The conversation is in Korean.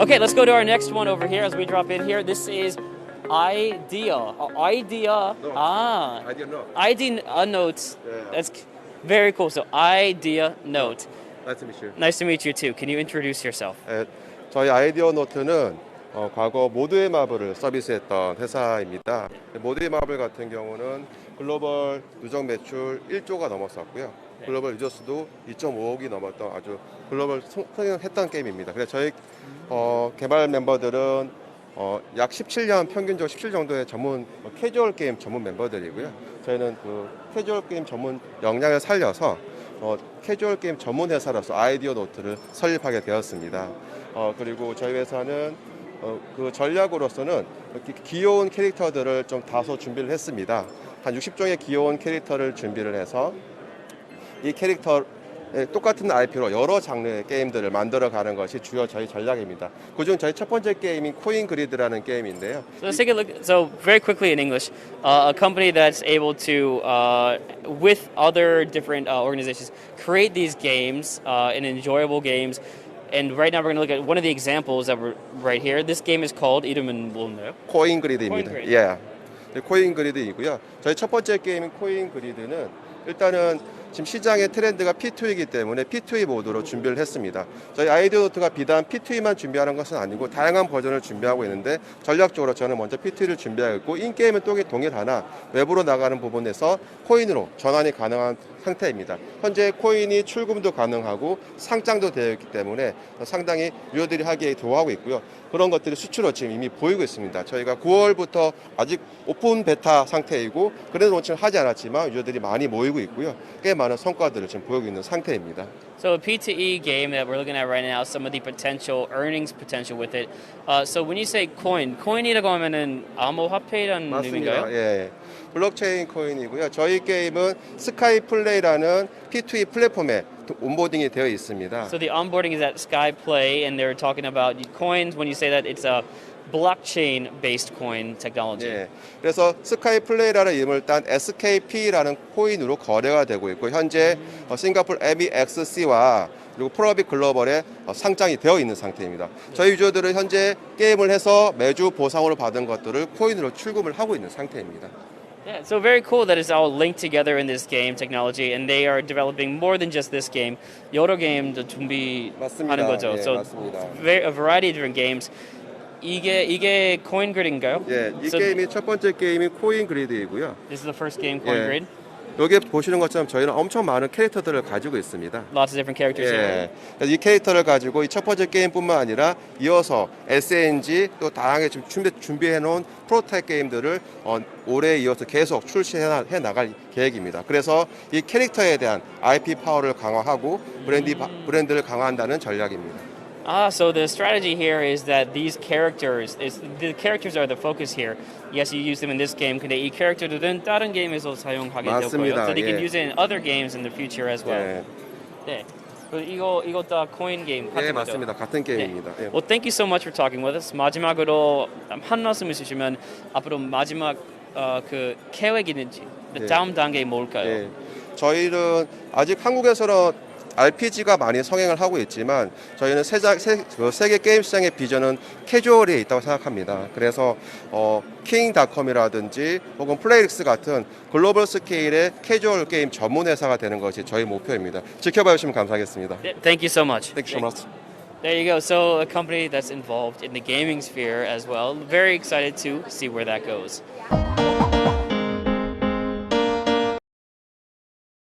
Okay, let's go to our next one over here as we drop in here. This is Idea. Uh, idea. No. Ah. 아이디어 no. ID uh, notes. Yeah. That's very cool. So Idea Note. Nice to meet you. Nice to meet you too. Can you introduce yourself? 예, 저희 아이디어 노트는 어, 과거 모드의 마블을 서비스했던 회사입니다. 모드의 마블 같은 경우는 글로벌 누적 매출 1조가 넘었었고요. 글로벌 유저 수도 2.5억이 넘었던 아주 글로벌 성- 성행했던 게임입니다. 그래서 저희 어, 개발 멤버들은 어, 약 17년 평균적으로 17 정도의 전문 어, 캐주얼 게임 전문 멤버들이고요. 저희는 그 캐주얼 게임 전문 역량을 살려서 어, 캐주얼 게임 전문 회사로서 아이디어 노트를 설립하게 되었습니다. 어, 그리고 저희 회사는 어, 그 전략으로서는 귀여운 캐릭터들을 좀 다소 준비를 했습니다. 한 60종의 귀여운 캐릭터를 준비를 해서 이 캐릭터 똑같은 IP로 여러 장르의 게임들을 만들어가는 것이 주요 저희 전략입니다. 그중 저희 첫 번째 게임인 코인 그리드라는 게임인데요. So let's take a look. So very quickly in English, uh, a company that's able to, uh, with other different uh, organizations, create these games uh, and enjoyable games. And right now we're going to look at one of the examples that were right here. This game is called 이름은 뭔가요? 코인 그리드입니다. 코인 그리드. 예. 네, 코인 그리드이고요. 저희 첫 번째 게임인 코인 그리드는 일단은 지금 시장의 트렌드가 P2이기 때문에 P2E 모드로 준비를 했습니다. 저희 아이디어 노트가 비단 P2E만 준비하는 것은 아니고 다양한 버전을 준비하고 있는데 전략적으로 저는 먼저 P2E를 준비하고 있고 인게임은 또 동일하나 외부로 나가는 부분에서 코인으로 전환이 가능한 상태입니다. 현재 코인이 출금도 가능하고 상장도 되어 있기 때문에 상당히 유저들이 하기에 도와하고 있고요. 그런 것들이 수출로 지금 이미 보이고 있습니다. 저희가 9월부터 아직 오픈 베타 상태이고 그래도 론칭을 하지 않았지만 유저들이 많이 모이고 있고요. 꽤 많은 성과들을 지금 보이고 있는 상태입니다. So a P2E game that we're looking at right now, some of the potential earnings potential with it. Uh, so when you say coin, coin이라고 하면은 암호화폐라는 맞습니다. 의미인가요? 예. 블록체인 코인이고요. 저희 게임은 스카이 플레이라는 P2E 플랫폼에 온보딩이 되어 있습니다. So the onboarding is at Sky Play, and they're talking about coins. When you say that, it's a blockchain-based coin technology. 예. 그래서 스카이 플레이라는 이름을 딴 SKP라는 코인으로 거래가 되고 있고 현재 어, 싱가포르 MEXC와 그리고 프로비 글로벌에 어, 상장이 되어 있는 상태입니다. 저희 유저들은 현재 게임을 해서 매주 보상으로 받은 것들을 코인으로 출금을 하고 있는 상태입니다. Yeah, so very cool that it's all linked together in this game technology, and they are developing more than just this game. 여러 게임도 준비하는 맞습니다. 거죠. 예, so 맞습니다. a variety of different games. 이게 이게 코인 그린가요? 예, 이 So 게임이 첫 번째 게임이 코인 그리드이고요. This is the first game, Coin 예. Grid. 여기 보시는 것처럼 저희는 엄청 많은 캐릭터들을 가지고 있습니다. Lots of different characters here. 예. 그래서 이 캐릭터를 가지고 이 첫 번째 게임뿐만 아니라 이어서 SNG 또 다양하게 지금 준비, 준비해 놓은 프로타입 게임들을 어, 올해 이어서 계속 출시해 나- 해 나갈 계획입니다. 그래서 이 캐릭터에 대한 IP 파워를 강화하고 브랜디, 브랜드를 강화한다는 전략입니다. Ah, so the strategy here is that these characters is the characters are the focus here. Yes, you use them in this game. 근데 이 캐릭터들은 다른 게임에서 사용하게 될 거예요. 맞습니다. So they can 예. use it in other games in the future as well. 예, 네. 그리고 이거 이거 다 코인 게임 같은 예, 거죠? 맞습니다. 같은 게임입니다. 예. Well, thank you so much for talking with us. 마지막으로 한 말씀 있으시면 앞으로 마지막 어, 그 계획 있는지 예. 다음 단계 뭘까요? 예. 저희는 아직 한국에서는 RPG가 많이 성행을 하고 있지만 저희는 세자, 세, 그 세계 게임 시장의 비전은 캐주얼에 있다고 생각합니다. 그래서 어, 킹닷컴이라든지 혹은 플레이릭스 같은 글로벌 스케일의 캐주얼 게임 전문 회사가 되는 것이 저희 목표입니다. 지켜봐 주시면 감사하겠습니다. Thank you so much. Thank you so much. There you go. So a company that's involved in the gaming sphere as well. Very excited to see where that goes.